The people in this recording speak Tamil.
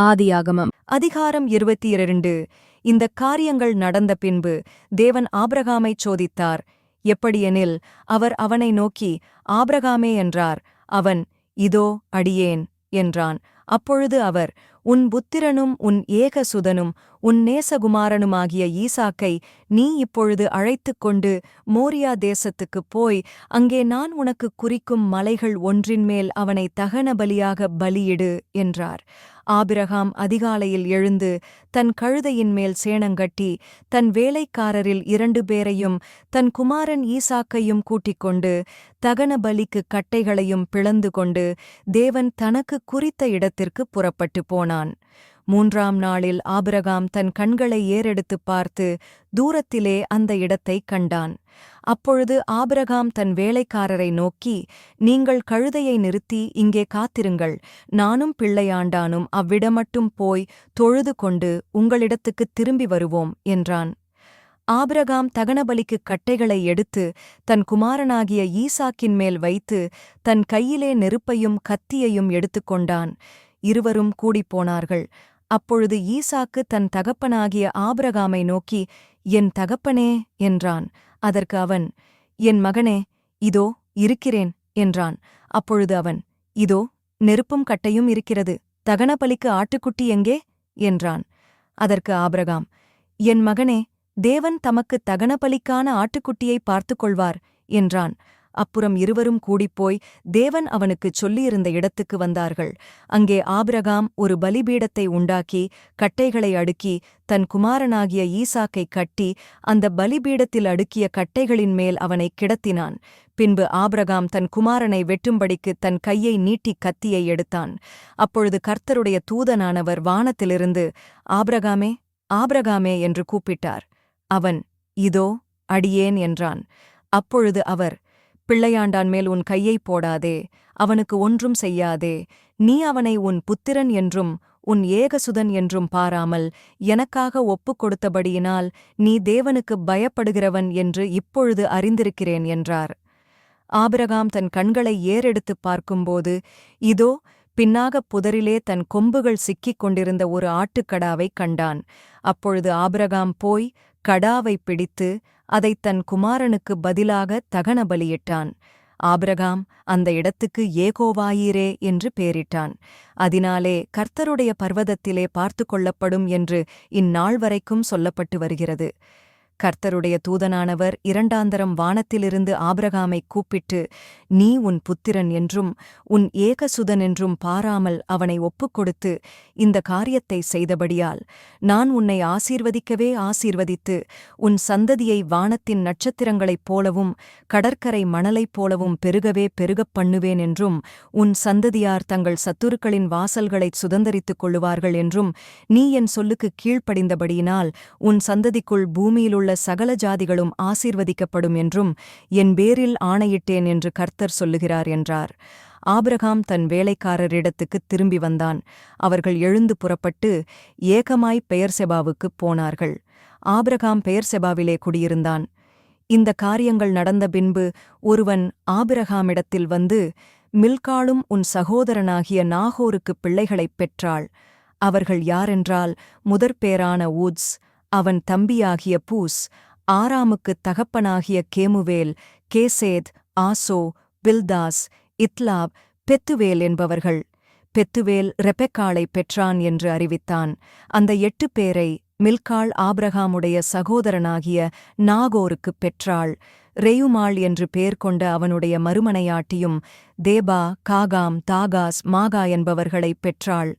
ஆதியாகமம் அதிகாரம் இருபத்தி இரண்டு இந்த காரியங்கள் நடந்த பின்பு தேவன் ஆபிரகாமைச் சோதித்தார். எப்படியெனில் அவர் அவனை நோக்கி ஆபிரகாமே என்றார். அவன் இதோ அடியேன் என்றான். அப்பொழுது அவர் உன் புத்திரனும் உன் ஏகசுதனும் உன் நேசகுமாரனுமாகிய ஈசாக்கை நீ இப்பொழுது அழைத்துக் கொண்டு மோரியா தேசத்துக்குப் போய் அங்கே நான் உனக்கு குறிக்கும் மலைகள் ஒன்றின்மேல் அவனை தகன பலியாக பலியிடு என்றார். ஆபிரகாம் அதிகாலையில் எழுந்து தன் கழுதையின் மேல் சேணங்கட்டி தன் வேலைக்காரரில் இரண்டு பேரையும் தன் குமாரன் ஈசாக்கையும் கூட்டிக் கொண்டு தகன பலிக்கு கட்டைகளையும் பிளந்து கொண்டு தேவன் தனக்கு குறித்த இடத்திற்கு புறப்பட்டு போனான். மூன்றாம் நாளில் ஆபிரகாம் தன் கண்களை ஏறெடுத்துப் பார்த்து தூரத்திலே அந்த இடத்தைக் கண்டான். அப்பொழுது ஆபிரகாம் தன் வேலைக்காரரை நோக்கி நீங்கள் கழுதையை நிறுத்தி இங்கே காத்திருங்கள். நானும் பிள்ளையாண்டானும் அவ்விடமட்டும் போய் தொழுது கொண்டு உங்களிடத்துக்குத் திரும்பி வருவோம் என்றான். ஆபிரகாம் தகனபலிக்குக் கட்டைகளை எடுத்து தன் குமாரனாகிய ஈசாக்கின் மேல் வைத்து தன் கையிலே நெருப்பையும் கத்தியையும் எடுத்துக்கொண்டான் இருவரும் கூடிப்போனார்கள் அப்பொழுது ஈசாக்கு தன் தகப்பனாகிய ஆபிரகாமை நோக்கி என் தகப்பனே என்றான். அதற்கு அவன் என் மகனே இதோ இருக்கிறேன் என்றான். அப்பொழுது அவன் இதோ நெருப்பும் கட்டையும் இருக்கிறது. தகனபலிக்கு ஆட்டுக்குட்டி எங்கே? என்றான். அதற்கு ஆபிரகாம் என் மகனே தேவன் தமக்கு தகனபலிக்கான ஆட்டுக்குட்டியை பார்த்துக் கொள்வார் என்றான். அப்புறம் இருவரும் கூடிப்போய் தேவன் அவனுக்குச் சொல்லியிருந்த இடத்துக்கு வந்தார்கள். அங்கே ஆபிரகாம் ஒரு பலிபீடத்தை உண்டாக்கி கட்டைகளை அடுக்கி தன் குமாரனாகிய ஈசாக்கை கட்டி அந்த பலிபீடத்தில் அடுக்கிய கட்டைகளின் மேல் அவனை கிடத்தினான். பின்பு ஆபிரகாம் தன் குமாரனை வெட்டும்படிக்கு தன் கையை நீட்டி கத்தியை எடுத்தான். அப்பொழுது கர்த்தருடைய தூதனானவர் வானத்திலிருந்து ஆபிரகாமே ஆபிரகாமே என்று கூப்பிட்டார். அவன் இதோ அடியேன் என்றான். அப்பொழுது அவர் பிள்ளையாண்டான் மேல் உன் கையைப் போடாதே அவனுக்கு ஒன்றும் செய்யாதே. நீ அவனை உன் புத்திரன் என்றும் உன் ஏகசுதன் என்றும் பாராமல் எனக்காக ஒப்புக் கொடுத்தபடியினால் நீ தேவனுக்கு பயப்படுகிறவன் என்று இப்பொழுது அறிந்திருக்கிறேன் என்றார். ஆபிரகாம் தன் கண்களை ஏறெடுத்துப் பார்க்கும்போது இதோ பின்னாகப் புதரிலே தன் கொம்புகள் சிக்கிக் கொண்டிருந்த ஒரு ஆட்டுக்கடாவைக் கண்டான். அப்பொழுது ஆபிரகாம் போய் கடாவைப் பிடித்து அதைத் தன் குமாரனுக்கு பதிலாக தகன பலியிட்டான் ஆபிரகாம் அந்த இடத்துக்கு ஏகோவாயீரே என்று பேரிட்டான். அதனாலே கர்த்தருடைய பர்வதத்திலே பார்த்து கொள்ளப்படும் என்று இந்நாள் வரைக்கும் சொல்லப்பட்டு வருகிறது. கர்த்தருடைய தூதனானவர் இரண்டாந்தரம் வானத்திலிருந்து ஆபிரகாமை கூப்பிட்டு நீ உன் புத்திரன் என்றும் உன் ஏகசுதன் என்றும் பாராமல் அவனை ஒப்புக்கொடுத்து இந்த காரியத்தை செய்தபடியால் நான் உன்னை ஆசீர்வதிக்கவே ஆசீர்வதித்து உன் சந்ததியை வானத்தின் நட்சத்திரங்களைப் போலவும் கடற்கரை மணலைப் போலவும் பெருகவே பெருகப் பண்ணுவேன் என்றும் உன் சந்ததியார் தங்கள் சத்துருக்களின் வாசல்களைச் சுதந்தரித்துக் கொள்ளுவார்கள் என்றும் நீ என் சொல்லுக்கு கீழ்ப்படிந்தபடியினால் உன் சந்ததிக்குள் பூமியிலுள்ள உள்ள சகல ஜாதிகளும் ஆசீர்வதிக்கப்படும் என்றும் என் பேரில் ஆணையிட்டேன் என்று கர்த்தர் சொல்லுகிறார் என்றார். ஆபிரகாம் தன் வேலைக்காரரிடத்துக்குத் திரும்பி வந்தான். அவர்கள் எழுந்து புறப்பட்டு ஏகமாய் பெயர்செபாவுக்குப் போனார்கள். ஆபிரகாம் பெயர்செபாவிலே குடியிருந்தான். இந்த காரியங்கள் நடந்த பின்பு ஒருவன் ஆபிரகாமிடத்தில் வந்து மில்காளும் உன் சகோதரனாகிய நாகோருக்கு பிள்ளைகளைப் பெற்றாள். அவர்கள் யாரென்றால் முதற்பேரான ஊட்ஸ் அவன் தம்பியாகிய பூஸ் ஆராமுக்குத் தகப்பனாகிய கேமுவேல் கேசேத் ஆசோ பில்தாஸ் இத்லாப் பெத்துவேல் என்பவர்கள். பெத்துவேல் ரெபெக்காளை பெற்றான் என்று அறிவித்தான். அந்த எட்டு பேரை மில்காள் ஆப்ரஹாமுடைய சகோதரனாகிய நாகோருக்குப் பெற்றாள். ரெயுமாள் என்று பேர் கொண்ட அவனுடைய மறுமனையாட்டியும் தேபா காகாம் தாகாஸ் மாகா என்பவர்களைப் பெற்றாள்.